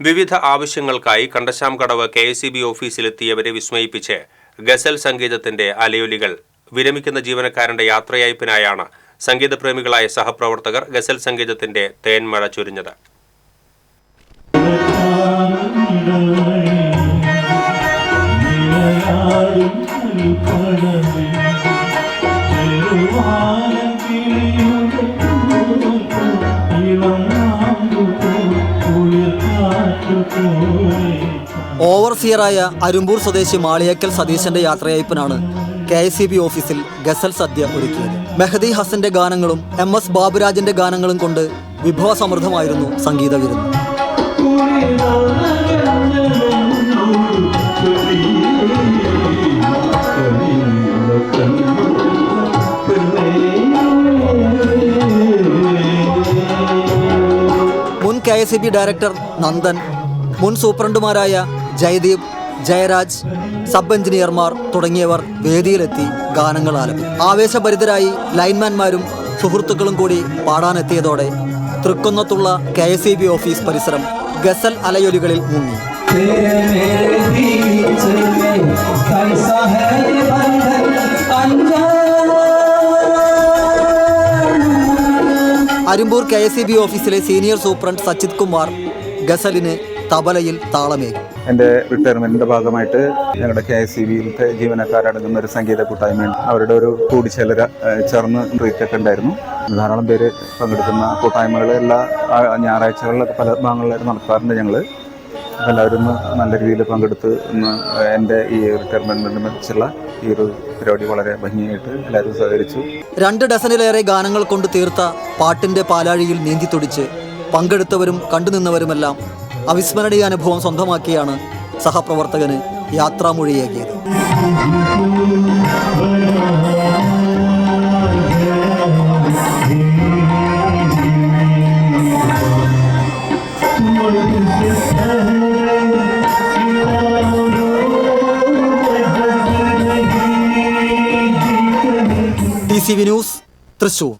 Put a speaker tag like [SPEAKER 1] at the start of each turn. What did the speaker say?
[SPEAKER 1] വിവിധ ആവശ്യങ്ങൾക്കായി Kandassam Kadavu K S B ഓഫീസിലെത്തിയവരെ വിസ്മയിപ്പിച്ച് ഗസൽ സംഗീതത്തിന്റെ അലയൊലികൾ വിരമിക്കുന്ന ജീവനക്കാരന്റെ യാത്രയയപ്പിനായാണ് സംഗീതപ്രേമികളായ സഹപ്രവർത്തകർ ഗസൽ സംഗീതത്തിന്റെ തേൻമഴ ചൊരിഞ്ഞത്.
[SPEAKER 2] ഓവർസിയറായ അരുമ്പൂർ സ്വദേശി മാളിയേക്കൽ സതീശന്റെ യാത്രയയപ്പിനാണ് കെ എസ് സി ബി ഓഫീസിൽ ഗസൽ സദ്യ ഒരുക്കിയത്. മെഹദി ഹസന്റെ ഗാനങ്ങളും എം എസ് ബാബുരാജിന്റെ ഗാനങ്ങളും കൊണ്ട് വിഭവസമൃദ്ധമായിരുന്നു സംഗീത വിരുന്ന്. മുൻ K S B director Nandan മുൻ സൂപ്രണ്ടുമാരായ ജയദീപ് ജയരാജ് സബ് എഞ്ചിനീയർമാർ തുടങ്ങിയവർ വേദിയിലെത്തി ഗാനങ്ങൾ ആലപിച്ചു ആവേശഭരിതരായി ലൈൻമാൻമാരും സുഹൃത്തുക്കളും കൂടി പാടാനെത്തിയതോടെ തൃക്കുന്നത്തുള്ള K S E B office പരിസരം ഗസൽ അലയൊലികളിൽ മുങ്ങി. Arumbur K S E B ഓഫീസിലെ സീനിയർ സൂപ്രണ്ട് സച്ചിത് കുമാർ ഗസലിന് തബലയിൽ താളമേകി.
[SPEAKER 3] എന്റെ റിട്ടയർമെന്റിന്റെ ഭാഗമായിട്ട് ഞങ്ങളുടെ കെ എസ് സി ബിയിലത്തെ ജീവനക്കാരടങ്ങുന്ന ഒരു സംഗീത കൂട്ടായ്മയുണ്ട്. അവരുടെ ഒരു കൂടിച്ചേരൽ ഏഹ്, ചേർന്ന് ട്രീറ്റൊക്കെ ഉണ്ടായിരുന്നു. ധാരാളം പേര് പങ്കെടുക്കുന്ന കൂട്ടായ്മകൾ എല്ലാ ഞായറാഴ്ചകളിലൊക്കെ പല ഭാഗങ്ങളിലായിട്ട് നടത്താറുണ്ട് ഞങ്ങൾ എല്ലാവരും നല്ല രീതിയിൽ പങ്കെടുത്ത് എന്റെ ഈ റിട്ടയർമെന്റിനനുസരിച്ചുള്ള ഈ ഒരു പരിപാടി വളരെ ഭംഗിയായിട്ട് എല്ലാവരും സഹകരിച്ചു.
[SPEAKER 2] രണ്ട് ഡസനിലേറെ ഗാനങ്ങൾ കൊണ്ട് തീർത്ത പാട്ടിന്റെ പാലാഴിയിൽ നീന്തി നീന്തിത്തുടിച്ച് പങ്കെടുത്തവരും കണ്ടുനിന്നവരുമെല്ലാം അവിസ്മരണീയ അനുഭവം സ്വന്തമാക്കിയാണ് സഹപ്രവർത്തകന് യാത്രാമൊഴിയാക്കിയത് T C V news Thrissur.